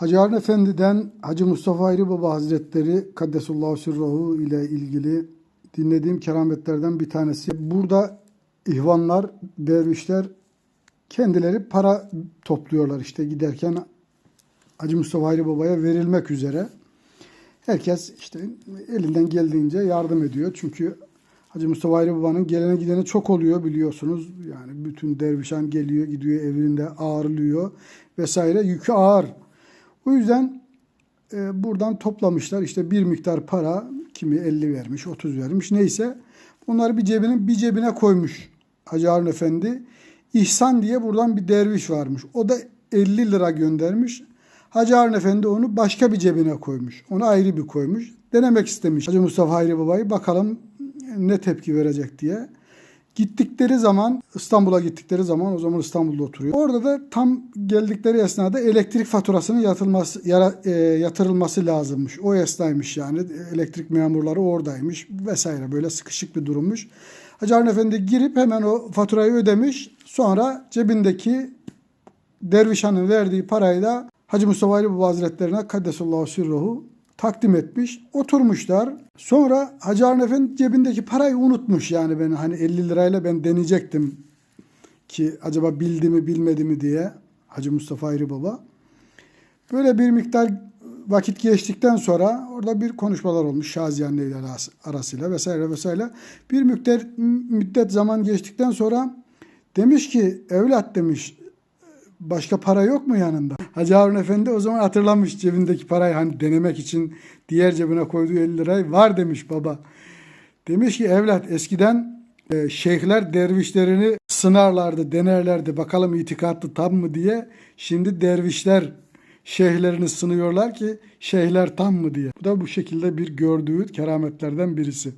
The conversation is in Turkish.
Hacı Harun Efendi'den Hacı Mustafa Hayri Baba Hazretleri Kaddesullahu Sirruhu ile ilgili dinlediğim kerametlerden bir tanesi. Burada ihvanlar, dervişler kendileri para topluyorlar işte giderken Hacı Mustafa Hayri Baba'ya verilmek üzere. Herkes işte elinden geldiğince yardım ediyor. Çünkü Hacı Mustafa Hayri Baba'nın gelene gideni çok oluyor biliyorsunuz. Yani bütün dervişan geliyor, gidiyor evinde ağırlıyor vesaire. Yükü ağır. O yüzden e, buradan toplamışlar. İşte bir miktar para, kimi 50 vermiş, 30 vermiş neyse. Bunları bir cebine, bir cebine koymuş Hacı Harun Efendi. İhsan diye buradan bir derviş varmış. O da 50 lira göndermiş. Hacı Harun Efendi onu başka bir cebine koymuş. Onu ayrı bir koymuş. Denemek istemiş Hacı Mustafa Hayri Baba'yı bakalım ne tepki verecek diye. Gittikleri zaman İstanbul'a gittikleri zaman o zaman İstanbul'da oturuyor. Orada da tam geldikleri esnada elektrik faturasının yatılması, yara- e, yatırılması lazımmış. O esnaymış yani elektrik memurları oradaymış vesaire böyle sıkışık bir durummuş. Hacı Harun Efendi girip hemen o faturayı ödemiş. Sonra cebindeki Dervişhan'ın verdiği parayı da Hacı Mustafa Ali Baba Hazretlerine Kaddesullahu Sirruhu takdim etmiş. Oturmuşlar. Sonra Hacı Harun Efendi cebindeki parayı unutmuş. Yani ben hani 50 lirayla ben deneyecektim ki acaba bildi mi bilmedi mi diye Hacı Mustafa Hayri Baba. Böyle bir miktar vakit geçtikten sonra orada bir konuşmalar olmuş Şaziyanlı ile arası- arasıyla vesaire vesaire. Bir müddet, müddet zaman geçtikten sonra demiş ki evlat demiş başka para yok mu yanında? Hacı Harun Efendi o zaman hatırlamış cebindeki parayı hani denemek için diğer cebine koyduğu 50 lirayı var demiş baba. Demiş ki evlat eskiden e, şeyhler dervişlerini sınarlardı, denerlerdi. Bakalım itikatlı tam mı diye. Şimdi dervişler şeyhlerini sınıyorlar ki şeyhler tam mı diye. Bu da bu şekilde bir gördüğü kerametlerden birisi.